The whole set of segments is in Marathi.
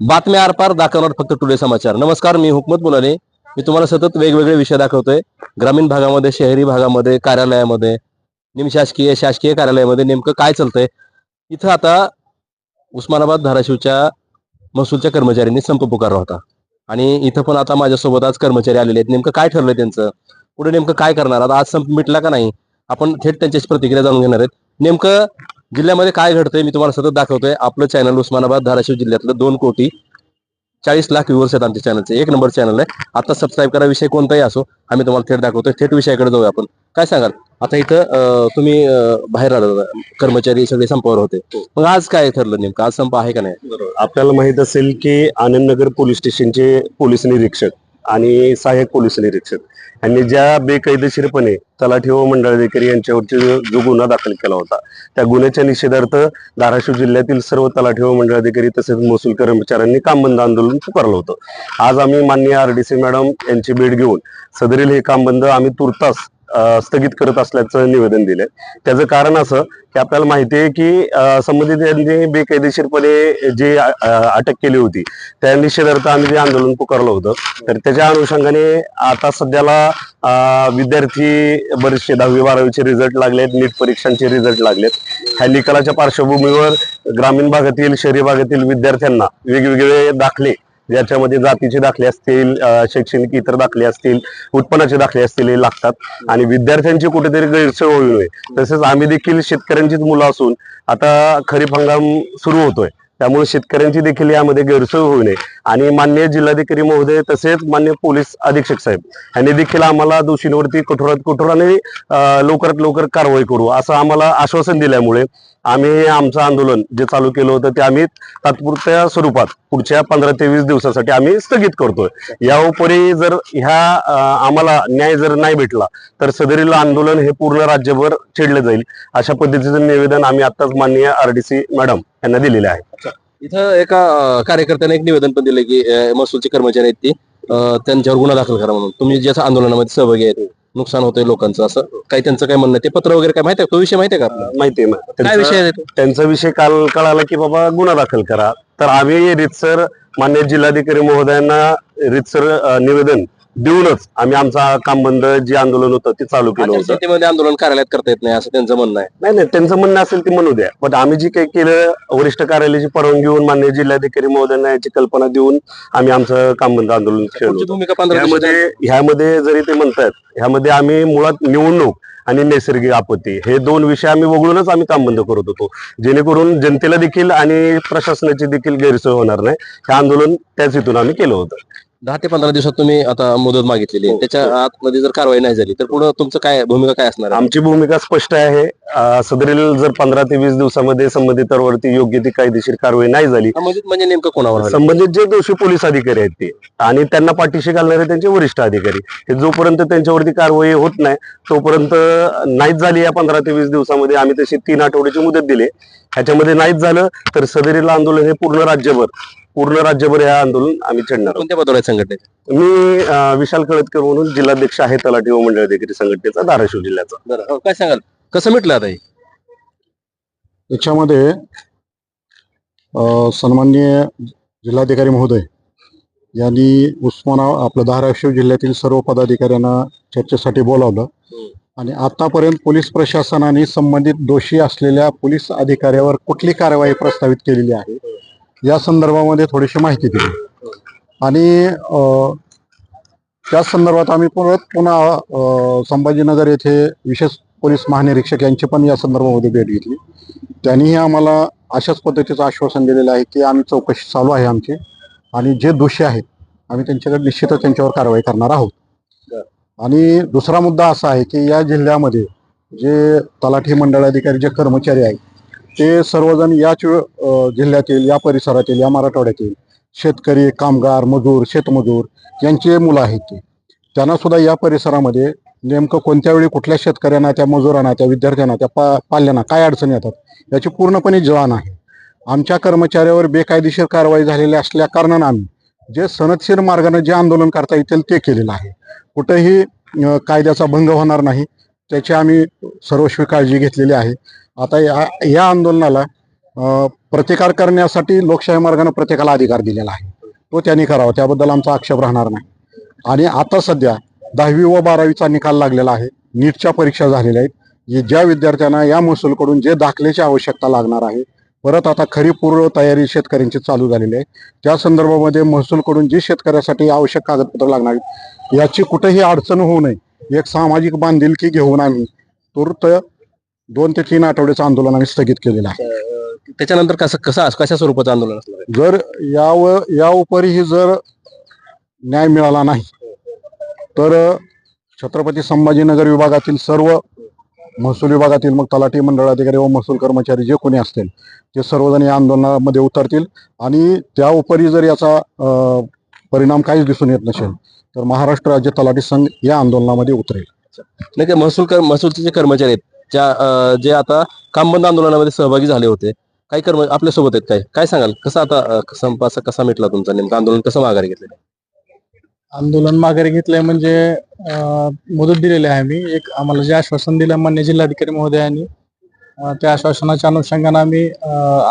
बातम्या आरपार दाखवणार फक्त टुडे समाचार. नमस्कार मी हुकमत मुलाने. मी तुम्हाला सतत वेगवेगळे विषय दाखवतोय. ग्रामीण भागामध्ये शहरी भागामध्ये कार्यालयामध्ये निमशासकीय शासकीय कार्यालयामध्ये नेमकं काय चालतंय? इथं आता उस्मानाबाद धाराशिवच्या महसूलच्या कर्मचाऱ्यांनी संप पुकारला होता. आणि इथं पण आता माझ्यासोबत आज कर्मचारी आलेले आहेत. नेमकं काय ठरलंय त्यांचं? पुढे नेमकं काय करणार? आता आज संप मिटला का नाही? आपण थेट त्यांच्याशी प्रतिक्रिया जाणून घेणार आहेत. नेमकं जिल्ह्यामध्ये काय घडतंय मी तुम्हाला सतत दाखवतोय. आपलं चॅनल उस्मानाबाद धाराशिव जिल्ह्यातलं दोन कोटी चाळीस लाख व्ह्युअर्स आहेत आमच्या चॅनलचे एक नंबर चॅनल आहे. आता सबस्क्राईब करा विषय कोणताही असो आम्ही तुम्हाला थेट दाखवतोय. थेट विषयाकडे जाऊया आपण. काय सांगाल? आता इथं तुम्ही बाहेर आला कर्मचारी सगळे संपावर होते. मग आज काय ठरलं नेमकं? आज संप आहे का नाही? आपल्याला माहीत असेल की आनंदनगर पोलीस स्टेशनचे पोलीस निरीक्षक आणि सहाय्यक पोलीस निरीक्षक. यांनी ज्या बेकायदेशीरपणे तलाठी व मंडळाधिकारी यांच्यावरती जो गुन्हा दाखल केला होता त्या गुन्ह्याच्या निषेधार्थ धाराशिव जिल्ह्यातील सर्व तलाठी व मंडळाधिकारी तसेच महसूल कर्मचाऱ्यांनी काम बंद आंदोलन पुकारलं होतं. आज आम्ही माननीय आरडीसी मॅडम यांची भेट घेऊन सदरील हे काम बंद आम्ही तुर्तास स्थगित करत असल्याचं निवेदन दिलंय. त्याचं कारण असं की आपल्याला माहिती आहे की संबंधित यांनी बेकायदेशीरपणे जी अटक केली होती त्या निषेधार्थ आम्ही जे आंदोलन पुकारलं होतं तर त्याच्या अनुषंगाने आता सध्याला विद्यार्थी बरेचसे दहावी बारावीचे रिझल्ट लागलेत नीट परीक्षांचे रिझल्ट लागलेत. ह्या निकालाच्या पार्श्वभूमीवर ग्रामीण भागातील शहरी भागातील विद्यार्थ्यांना वेगवेगळे दाखले ज्याच्यामध्ये जातीचे दाखले असतील शैक्षणिक इतर दाखले असतील उत्पन्नाचे दाखले असतील हे लागतात. आणि विद्यार्थ्यांची कुठेतरी गैरसोय होऊ नये. तसेच आम्ही देखील शेतकऱ्यांचीच मुलं असून आता खरीप हंगाम सुरू होतोय. त्यामुळे शेतकऱ्यांची देखील यामध्ये गैरसोय होऊ नये. आणि मान्य जिल्हाधिकारी महोदय तसेच मान्य पोलीस अधीक्षक साहेब यांनी देखील आम्हाला दोषींवरती कठोरात कठोराने लवकरात लवकर कारवाई करू असं आम्हाला आश्वासन दिल्यामुळे आम्ही हे आमचं आंदोलन जे चालू केलं होतं ते आम्ही तात्पुरत्या स्वरूपात पुढच्या पंधरा ते वीस दिवसासाठी आम्ही स्थगित करतोय. या उपरी जर ह्या आम्हाला न्याय जर नाही भेटला तर सदरील आंदोलन हे पूर्ण राज्यभर छेडलं जाईल. अशा पद्धतीचं निवेदन आम्ही आताच माननीय आरडीसी मॅडम यांना दिलेले आहे. इथं एका कार्यकर्त्याने एक निवेदन पण दिलं की महसूलचे कर्मचारी आहेत ते त्यांच्यावर गुन्हा दाखल करा म्हणून. तुम्ही ज्याच्या आंदोलनामध्ये सहभागी आहेत नुकसान होतंय लोकांचं असं काही त्यांचं काय म्हणणं आहे? ते पत्र वगैरे काय माहिती आहे तो विषय माहिती आहे का? माहिती आहे काय त्यांचा- विषय आहे तो? त्यांचा विषय काल कळाला की बाबा गुन्हा दाखल करा तर आम्ही रितसर मान्य जिल्हाधिकारी महोदयांना रितसर अं, निवेदन देऊनच आम्ही आमचा काम बंद जे आंदोलन होतं ते चालू केलं होतं. आचारसंहितेमध्ये आंदोलन कार्यालयात करता येत नाही असं त्यांचं म्हणणं आहे. नाही नाही त्यांचं म्हणणं असेल ते म्हणू द्या. पण आम्ही जे काही केलं वरिष्ठ कार्यालयाची परवानगी घेऊन मान्य जिल्हाधिकारी महोदयांना याची कल्पना देऊन आम्ही आमचं काम बंद आंदोलन केलं पुढची होतं. भूमिका पंधरा ह्यामध्ये ह्यामध्ये जरी ते म्हणतात ह्यामध्ये आम्ही मुळात निवडणूक आणि नैसर्गिक आपत्ती हे दोन विषय आम्ही वगळूनच आम्ही काम बंद करत होतो. जेणेकरून जनतेला देखील आणि प्रशासनाची देखील गैरसोय होणार नाही. हे आंदोलन त्याच हेतून आम्ही केलं होतं. दहा ते पंधरा दिवसात तुम्ही आता मुदत मागितलेली आहे हो, त्याच्या हो. आतमध्ये जर कारवाई नाही झाली तर पुढे तुमचं काय भूमिका काय असणार आहे? आमची भूमिका स्पष्ट आहे अं, सदरील जर पंधरा ते वीस दिवसामध्ये संबंधितांवरती योग्य ती कायदेशीर कारवाई नाही झाली हा, म्हणजे म्हणजे नेमकं कोणावर? संबंधित जे दोषी पोलीस अधिकारी आहेत ते आणि त्यांना पाठीशी घालणारे त्यांचे वरिष्ठ अधिकारी हे जोपर्यंत त्यांच्यावरती कारवाई होत नाही तोपर्यंत नाहीच झाली या पंधरा ते वीस दिवसामध्ये आम्ही तशी तीन आठवड्याची मुदत दिली ह्याच्यामध्ये नाहीच झालं तर सदरील आंदोलन हे पूर्ण राज्यभर पूर्ण राज्यभर हे आंदोलन आम्ही छेडणार आहोत. कोणत्या आहेत संघटनेत मी अं, विशाल कळतकर म्हणून जिल्हाध्यक्ष आहे तलाठी व मंडळ अधिकारी संघटनेचा धाराशिव जिल्ह्याचा. बरं हो, काय सांगाल? कसं मिटलं आता हे? याच्यामध्ये अ, सन्माननीय जिल्हाधिकारी महोदय यांनी उस्माना आपलं धाराशिव जिल्ह्यातील सर्व पदाधिकाऱ्यांना चर्चेसाठी बोलावलं. आणि आतापर्यंत पोलीस प्रशासनाने संबंधित दोषी असलेल्या पोलीस अधिकाऱ्यावर कुठली कारवाई प्रस्तावित केलेली आहे या संदर्भामध्ये थोडीशी माहिती दिली. आणि अ, त्या संदर्भात आम्ही परत पुन्हा संभाजीनगर येथे विशेष पोलीस महानिरीक्षक यांची पण या संदर्भामध्ये भेट घेतली. त्यांनीही आम्हाला अशाच पद्धतीचं आश्वासन दिलेलं आहे की आम्ही चौकशी चालू आहे आमची आणि जे दोषी आहेत आम्ही त्यांच्याकडे निश्चितच त्यांच्यावर कारवाई करणार आहोत. आणि दुसरा मुद्दा असा आहे की या जिल्ह्यामध्ये जे तलाठी मंडळ अधिकारी जे कर्मचारी आहेत ते सर्वजण याच जिल्ह्यातील या परिसरातील या मराठवाड्यातील शेतकरी कामगार मजूर शेतमजूर यांचे मुलं आहेत ते. त्यांना सुद्धा या परिसरामध्ये नेमकं कोणत्या वेळी कुठल्या शेतकऱ्यांना त्या मजुरांना त्या विद्यार्थ्यांना त्या पा पाल्यांना काय अडचणी येतात याची पूर्णपणे जाण आहे. आमच्या कर्मचाऱ्यावर बेकायदेशीर कारवाई झालेली असल्या कारणानं आम्ही जे सनदशीर मार्गाने जे आंदोलन करता येतील ते केलेलं आहे. कुठेही कायद्याचा भंग होणार नाही. त्याची आम्ही सर्वस्वी काळजी घेतलेली आहे. आता या या आंदोलनाला प्रतिकार करण्यासाठी लोकशाही मार्गाने प्रत्येकाला अधिकार दिलेला आहे. तो त्यांनी करावा त्याबद्दल आमचा आक्षेप राहणार नाही. आणि आता सध्या दहावी व बारावीचा निकाल लागलेला आहे. नीटच्या परीक्षा झालेल्या आहेत. ज्या विद्यार्थ्यांना या महसूलकडून जे दाखल्याची आवश्यकता लागणार आहे परत आता खरी पूर्व तयारी शेतकऱ्यांची चालू झालेली आहे. त्या संदर्भामध्ये महसूलकडून जी शेतकऱ्यासाठी आवश्यक कागदपत्र लागणार याची कुठेही अडचण होऊ नये. एक सामाजिक बांधिलकी घेऊन आम्ही तुर्त दोन ते तीन आठवड्याचं आंदोलन आम्ही स्थगित केलेलं आहे. त्याच्यानंतर कसं कसं कशा स्वरूपाचं आंदोलन असणार आहे? जर याव या उपरीही जर न्याय मिळाला नाही तर छत्रपती संभाजीनगर विभागातील सर्व महसूल विभागातील मग तलाठी मंडळाधिकारी व महसूल कर्मचारी जे कोणी असतील ते सर्वजण या आंदोलनामध्ये उतरतील आणि त्या उपरी जर याचा परिणाम काहीच दिसून येत नसेल तर महाराष्ट्र राज्य तलाठी संघ या आंदोलनामध्ये उतरेल. नाही काय महसूल कर महसूलचे जे कर्मचारी आहेत ज्या जे आता कामबंद आंदोलनामध्ये सहभागी झाले होते काही कर्म आपल्यासोबत आहेत काय काय सांगाल? कसं आता संप असा कसा मिटला तुमचा नेमकं आंदोलन? कसं माघारी घेतलेलं आंदोलन माघारी घेतलंय म्हणजे मुदत दिलेली आहे आम्ही. एक आम्हाला जे आश्वासन दिलं मान्य जिल्हाधिकारी महोदयांनी त्या आश्वासनाच्या अनुषंगाने आम्ही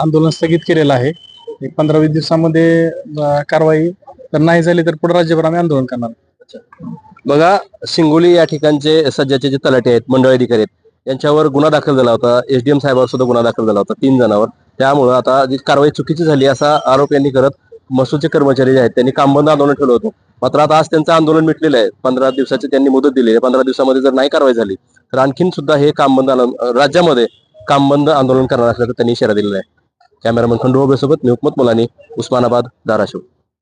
आंदोलन स्थगित केलेलं आहे. एक पंधरा वीस दिवसामध्ये कारवाई तर नाही झाली तर पुढे राज्यभर आम्ही आंदोलन करणार. बघा सिंगोली या ठिकाणचे सध्याचे जे तलाटे आहेत मंडळ अधिकारी आहेत यांच्यावर गुन्हा दाखल झाला होता. एसडीएम साहेबांवर सुद्धा गुन्हा दाखल झाला होता तीन जणांवर. त्यामुळं आता जी कारवाई चुकीची झाली असा आरोप यांनी करत महसूलचे कर्मचारी जे आहेत त्यांनी कामबंद आंदोलन ठेवलं होतं. मात्र आता आज त्यांचं आंदोलन मिटलेलं आहे. पंधरा दिवसाची त्यांनी मुदत दिली आहे. पंधरा दिवसामध्ये जर नाही कारवाई झाली तर आणखीन सुद्धा हे कामबंद बंद राज्यामध्ये कामबंद आंदोलन करणार असल्याचं त्यांनी इशारा दिलेला आहे. कॅमेरामन खंडू सोबत मी हुकमत मुलानी उस्मानाबाद धाराशिव.